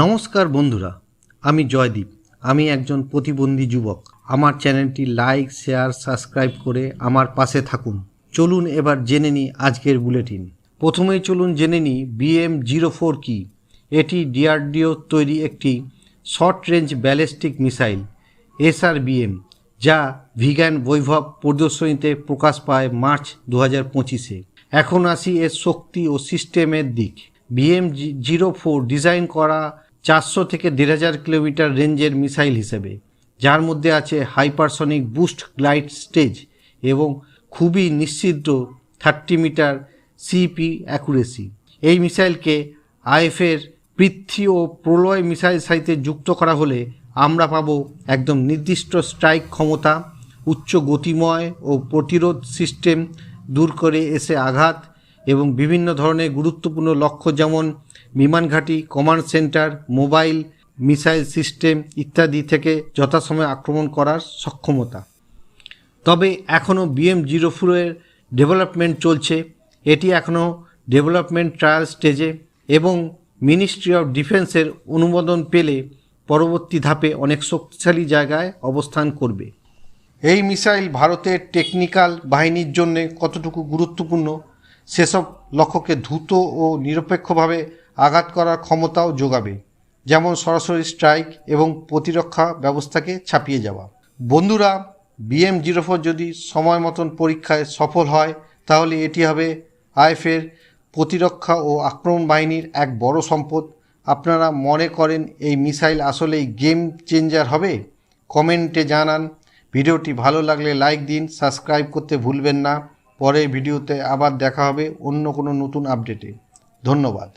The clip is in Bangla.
নমস্কার বন্ধুরা, আমি জয়দীপ। আমি একজন প্রতিবন্ধী যুবক। আমার চ্যানেলটি লাইক, শেয়ার, সাবস্ক্রাইব করে আমার পাশে থাকুন। চলুন এবার জেনে নিই আজকের বুলেটিন। প্রথমেই চলুন জেনে নিই বিএম জিরো ফোর কি। এটি ডিআরডিও তৈরি একটি short range ballistic missile SRBM যা ভিগান বৈভব প্রদর্শনীতে প্রকাশ পায় মার্চ দু হাজার পঁচিশে। এখন আসি এর শক্তি ও সিস্টেমের দিক। বিএম জিরো ফোর ডিজাইন করা চারশো থেকে দেড় হাজার কিলোমিটার রেঞ্জের মিসাইল হিসেবে, যার মধ্যে আছে হাইপারসনিক বুস্ট গ্লাইড স্টেজ এবং খুবই নিশ্চিদ্র থার্টি মিটার সিপি অ্যাকুরেসি। এই মিসাইলকে আইএফের পৃথ্বী ও প্রলয় মিসাইল সাইতে যুক্ত করা হলে আমরা পাব একদম নির্দিষ্ট স্ট্রাইক ক্ষমতা, উচ্চ গতিময় ও প্রতিরোধ সিস্টেম দূর করে এসে আঘাত এবং বিভিন্ন ধরনের গুরুত্বপূর্ণ লক্ষ্য যেমন বিমান ঘাঁটি command centre mobile missile system ইত্যাদি থেকে যথাসময়ে আক্রমণ করার সক্ষমতা। তবে এখনও বিএম জিরো ফোরের ডেভেলপমেন্ট চলছে। এটি এখনও ডেভেলপমেন্ট ট্রায়াল স্টেজে এবং মিনিস্ট্রি অফ ডিফেন্সের অনুমোদন পেলে পরবর্তী ধাপে অনেক শক্তিশালী জায়গায় অবস্থান করবে। এই মিসাইল ভারতের টেকনিক্যাল বাহিনীর জন্য কতটুকু গুরুত্বপূর্ণ? সেসব লক্ষ্যকে দ্রুত ও নিরপেক্ষভাবে আঘাত করার ক্ষমতাও যোগাবে, যেমন সরাসরি স্ট্রাইক এবং প্রতিরক্ষা ব্যবস্থাকে ছাপিয়ে যাওয়া। বন্ধুরা বিএম জিরো ফোর যদি সময় মতন পরীক্ষায় সফল হয়, তাহলে এটি হবে আইএফের প্রতিরক্ষা ও আক্রমণ বাহিনীর এক বড় সম্পদ। আপনারা মনে করেন এই মিসাইল আসলেই গেম চেঞ্জার হবে? কমেন্টে জানান। ভিডিওটি ভালো লাগলে লাইক দিন, সাবস্ক্রাইব করতে ভুলবেন না। পরের ভিডিওতে আবার দেখা হবে অন্য কোনো নতুন আপডেটে ধন্যবাদ।